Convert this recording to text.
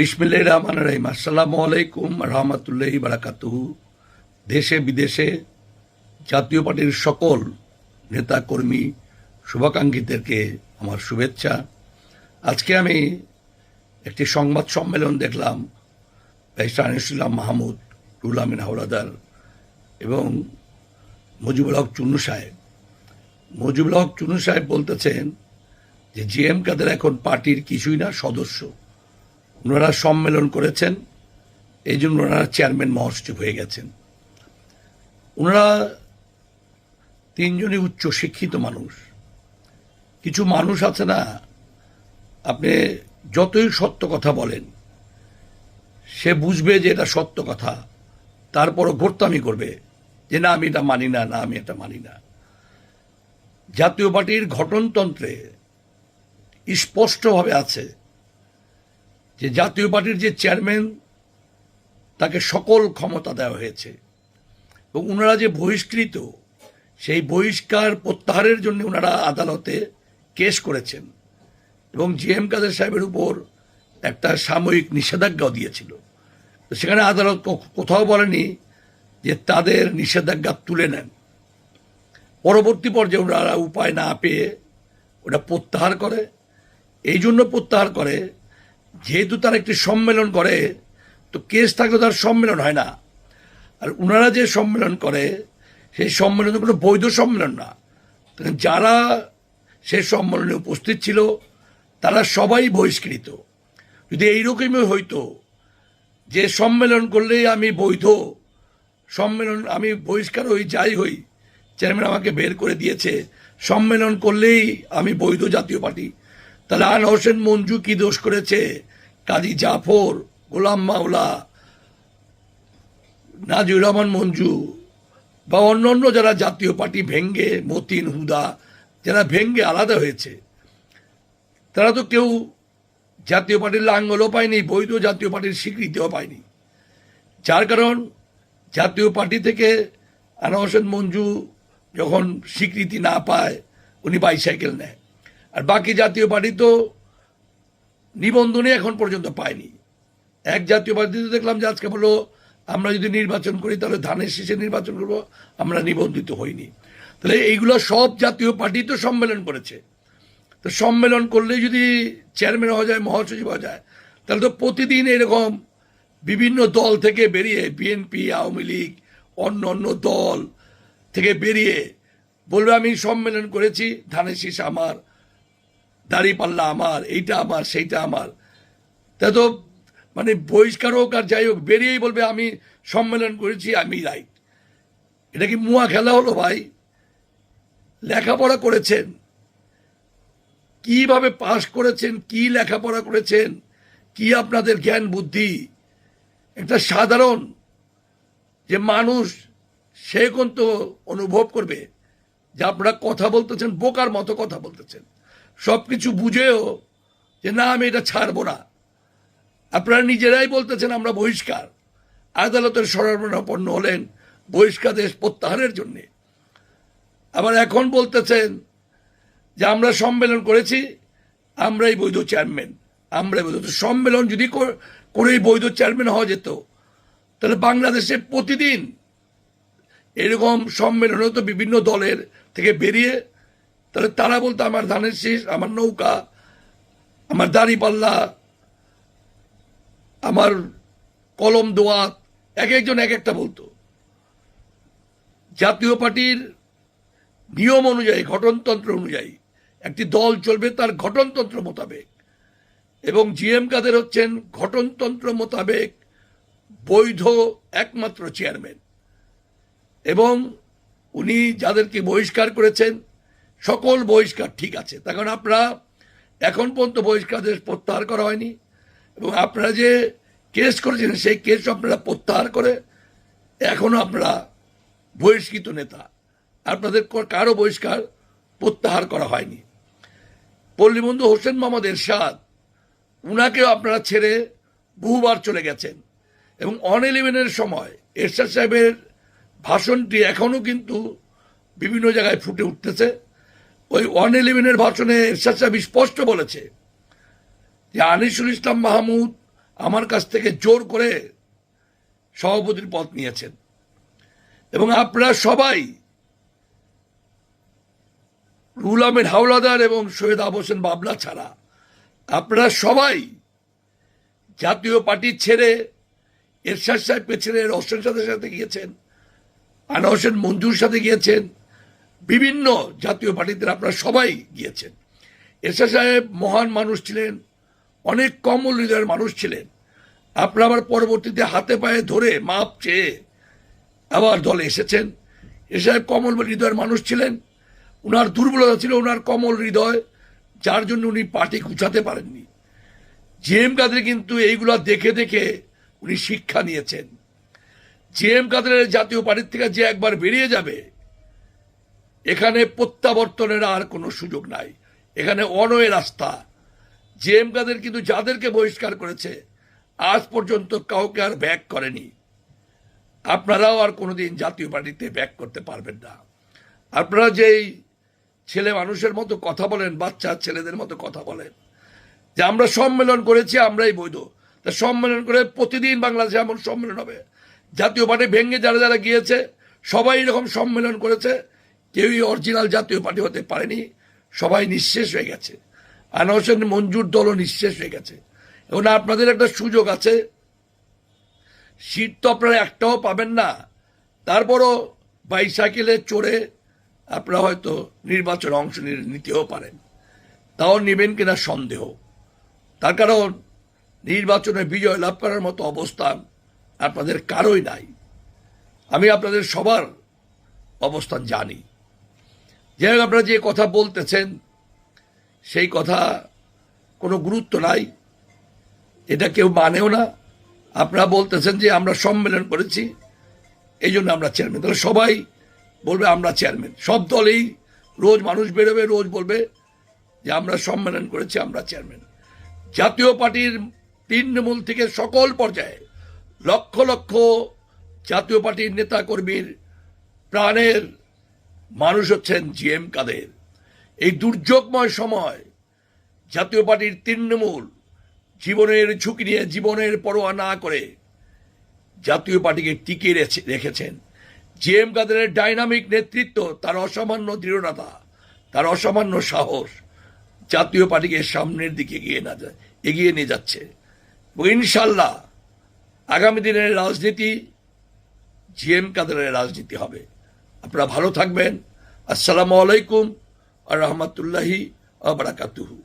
বিসমিল্লাহ রহমান রহিম। আসসালামু আলাইকুম রহমতুল্লাহি বারাকাতুহু। দেশে, বিদেশে জাতীয় পার্টির সকল নেতা কর্মী শুভাকাঙ্ক্ষীদেরকে আমার শুভেচ্ছা। আজকে আমি একটি সংবাদ সম্মেলন দেখলাম, ব্যারিস্টার আনিসুল্লাহ মাহমুদ রুল আমিন হাওলাদার এবং মুজিবুল হক চুন্নু সাহেব। মুজিবুল হক চুন্নু সাহেব বলতেছেন যে, জিএম কাদের এখন পার্টির কিছুই না সদস্য। ওনারা সম্মেলন করেছেন। এই জন্য ওনারা চেয়ারম্যান মহোৎসব হয়ে গেছেন। ওনারা তিনজনই উচ্চ শিক্ষিত মানুষ। কিছু মানুষ আছে না, আপনি যতই সত্য কথা বলেন, সে বুঝবে যে এটা সত্য কথা। তারপরও গোর্তামি করবে যে না, আমি এটা মানি না না, আমি এটা মানি না। জাতীয় পার্টির গঠনতন্ত্রে স্পষ্টভাবে আছে যে জাতীয় পার্টির যে চেয়ারম্যান, তাকে সকল ক্ষমতা দেওয়া হয়েছে। এবং ওনারা যে বহিষ্কৃত, সেই বহিষ্কার প্রত্যাহারের জন্য ওনারা আদালতে কেস করেছেন। এবং জি এম কাদের সাহেবের উপর একটা সাময়িক নিষেধাজ্ঞাও দিয়েছিল। সেখানে আদালত কোথাও বলেনি যে তাদের নিষেধাজ্ঞা তুলে নেন। পরবর্তী পর্যায়ে ওনারা উপায় না পেয়ে ওটা প্রত্যাহার করে। এই জন্য প্রত্যাহার করে যেহেতু তার একটি সম্মেলন করে, তো কেস থাকলে তার সম্মেলন হয় না। আর ওনারা যে সম্মেলন করে, সেই সম্মেলন কোনো বৈধ সম্মেলন না। যারা সেই সম্মেলনে উপস্থিত ছিল, তারা সবাই বহিষ্কৃত। যদি এইরকমই হইতো, যে সম্মেলন করলেই আমি বৈধ, সম্মেলন, আমি বহিষ্কার হই, যাই হই, চেয়ারম্যান আমাকে বের করে দিয়েছে, সম্মেলন করলেই আমি বৈধ জাতীয় পার্টি। তাহলে আন হোসেন মঞ্জু কি দোষ করেছে? কাজী জাফর, গোলাম মাওলা, নাজিউর রহমান মঞ্জু, বা অন্যান্য যারা জাতীয় পার্টি ভেঙ্গে, মতিন, হুদা, যারা ভেঙ্গে আলাদা হয়েছে, তারা তো কেউ জাতীয় পার্টির লাঙ্গলও পায়নি, বৈধ জাতীয় পার্টির স্বীকৃতিও পায়নি। যার কারণ, জাতীয় পার্টি থেকে আনা হোসেন মঞ্জু যখন স্বীকৃতি না পায়, উনি বাইসাইকেল নেয়। আর বাকি জাতীয় পার্টি তো নিবন্ধনে এখন পর্যন্ত পায়নি। এক জাতীয় পার্টিতে দেখলাম যে আজকে বলল, আমরা যদি নির্বাচন করি, তাহলে ধানের শীষে নির্বাচন করব। আমরা নিবন্ধিত হইনি। তাহলে এইগুলো সব জাতীয় পার্টি তো সম্মেলন করেছে। তো সম্মেলন করলে যদি চেয়ারম্যান হওয়া যায়, মহাসচিব হওয়া যায়, তাহলে তো প্রতিদিন এরকম বিভিন্ন দল থেকে বেরিয়ে বিএনপি, আওয়ামী লীগ, অন্য অন্য দল থেকে বেরিয়ে বলবে, আমি সম্মেলন করেছি, ধানের শীষ আমার। দাড়ি পাল্লা আমার, এইটা আমার, সেইটা আমার। তা তো মানে বহিষ্কার হোক আর যাই হোক, বেরিয়েই বলবে, আমি সম্মেলন করেছি, আমি রাইট এটা কি মুয়া খেলা হলো ভাই? লেখাপড়া করেছেন? কীভাবে পাশ করেছেন? কি লেখাপড়া করেছেন? কি আপনাদের জ্ঞান বুদ্ধি? একটা সাধারণ যে মানুষ, সে কোন তো অনুভব করবে, যে আপনারা কথা বলতেছেন, বোকার মতো কথা বলতেছেন। সব কিছু বুঝেও যে না, আমি এটা ছাড়বো না। আপনারা নিজেরাই বলতেছেন আমরা বহিষ্কার। আদালতের শরণাপন্ন হলেন বহিষ্কারের প্রত্যাহারের জন্যে। আবার এখন বলতেছেন যে আমরা সম্মেলন করেছি, আমরাই বৈধ চেয়ারম্যান। আমরাই বৈধ। সম্মেলন যদি কর- করেই বৈধ চেয়ারম্যান হওয়া যেত, তাহলে বাংলাদেশে প্রতিদিন এরকম সম্মেলনে তো বিভিন্ন দলের থেকে বেরিয়ে তাহলে তারা বলতো, আমার ধানের শীষ, আমার নৌকা, আমার দাড়িপাল্লা আমার কলম দোয়াত এক একজন এক একটা বলতো। জাতীয় পার্টির নিয়ম অনুযায়ী, গঠনতন্ত্র অনুযায়ী একটি দল চলবে তার গঠনতন্ত্র মোতাবেক। এবং জিএম কাদের হচ্ছেন গঠনতন্ত্র মোতাবেক বৈধ একমাত্র চেয়ারম্যান। এবং উনি যাদেরকে বহিষ্কার করেছেন সকল বহিষ্কার ঠিক আছে। তার কারণ আপনারা এখন পর্যন্ত বহিষ্কারদের প্রত্যাহার করা হয়নি। এবং আপনারা যে কেস করেছেন সেই কেস আপনারা প্রত্যাহার করে এখনও আপনারা বহিষ্কৃত নেতা। আপনাদের কারও বহিষ্কার প্রত্যাহার করা হয়নি। পল্লীবন্ধু হোসেন মোহাম্মদ এরশাদ, উনাকেও আপনারা ছেড়ে বহুবার চলে গেছেন। এবং অন ইলেভেনের সময় এরশাদ সাহেবের ভাষণটি এখনও কিন্তু বিভিন্ন জায়গায় ফুটে উঠতেছে। ওই ওয়ান ইলেভেনের ভাষণে এরশাদ সাহেব স্পষ্ট বলেছে যে আনিসুল ইসলাম মাহমুদ আমার কাছ থেকে জোর করে সভাপতির পদ নিয়েছেন। এবং আপনারা সবাই রুল আহমেদ হাওলাদার এবং সৈয়দ আবু হোসেন বাবলা ছাড়া, আপনারা সবাই জাতীয় পার্টি ছেড়ে এরশাদ সাহেবকে ছেড়ে রহসেন সাথে সাথে গিয়েছেন আনা হোসেন মঞ্জুর সাথে গিয়েছেন বিভিন্ন জাতীয় পার্টিতে আপনারা সবাই গিয়েছেন। এরশাদ সাহেব মহান মানুষ ছিলেন, অনেক কমল হৃদয়ের মানুষ ছিলেন। আপনারা আবার পরবর্তীতে হাতে পায়ে ধরে মাপ চেয়ে আবার দলে এসেছেন। এ সাহেব কমল হৃদয়ের মানুষ ছিলেন ওনার দুর্বলতা ছিল ওনার কমল হৃদয়, যার জন্য উনি পার্টি গুছাতে পারেননি। জি এম কাদের কিন্তু এইগুলো দেখে দেখে উনি শিক্ষা নিয়েছেন। জি এম কাদের জাতীয় পার্টির থেকে যে একবার বেরিয়ে যাবে এখানে প্রত্যাবর্তনের আর কোনো সুযোগ নাই। এখানে অনয় রাস্তা। জে এম কাদের কিন্তু যাদেরকে বহিষ্কার করেছে, আজ পর্যন্ত কাউকে আর ব্যাক করেনি। আপনারাও আর কোনোদিন জাতীয় পার্টিতে ব্যাক করতে পারবেন না। আপনারা যেই ছেলে মানুষের মতো কথা বলেন, বাচ্চা ছেলেদের মতো কথা বলেন, যে আমরা সম্মেলন করেছি, আমরাই বৈধ। তা সম্মেলন করে প্রতিদিন বাংলাদেশে এমন সম্মেলন হবে। জাতীয় পার্টি ভেঙে যারা যারা গিয়েছে, সবাই এরকম সম্মেলন করেছে কেউই অরিজিনাল জাতীয় পার্টি হতে পারেনি, সবাই নিঃশেষ হয়ে গেছে। আনা হোসেন মঞ্জুর দলও নিঃশেষ হয়ে গেছে। এখন আপনাদের একটা সুযোগ আছে। সিট তো আপনারা একটাও পাবেন না। তারপরও বাইসাইকেলে চড়ে আপনারা হয়তো নির্বাচনে অংশ নিতেও পারেন। তাও নেবেন কিনা সন্দেহ। তার কারণ নির্বাচনে বিজয় লাভ করার মতো অবস্থান আপনাদের কারোই নাই। আমি আপনাদের সবার অবস্থান জানি। যাই হোক, আপনারা যে কথা বলতেছেন, সেই কথা কোনো গুরুত্ব নাই। এটা কেউ মানেও না। আপনারা বলতেছেন যে আমরা সম্মেলন করেছি, এই জন্য আমরা চেয়ারম্যান তাহলে সবাই বলবে, আমরা চেয়ারম্যান সব দলেই রোজ মানুষ বেরোবে, রোজ বলবে যে, আমরা সম্মেলন করেছি, আমরা চেয়ারম্যান জাতীয় পার্টির তৃণমূল থেকে সকল পর্যায়ে লক্ষ লক্ষ জাতীয় পার্টির নেতা কর্মীর প্রাণের মানুষ হচ্ছেন জি এম কাদের। এই দুর্যোগময় সময় জাতীয় পার্টির তৃণমূল জীবনের ঝুঁকি নিয়ে জীবনের পরোয়া না করে জাতীয় পার্টিকে টিকিয়ে রেখেছেন। জি এম কাদের ডাইনামিক নেতৃত্ব তার অসামান্য দৃঢ়তা, তার অসামান্য সাহস জাতীয় পার্টিকে সামনের দিকে এগিয়ে না যায় এগিয়ে নিয়ে যাচ্ছে। ইনশাল্লাহ আগামী দিনের রাজনীতি জি এম কাদেরের রাজনীতি হবে। আপনারা ভালো থাকবেন। আসসালামু আলাইকুম আর রহমতুল্লাহি আবরাকাতুহু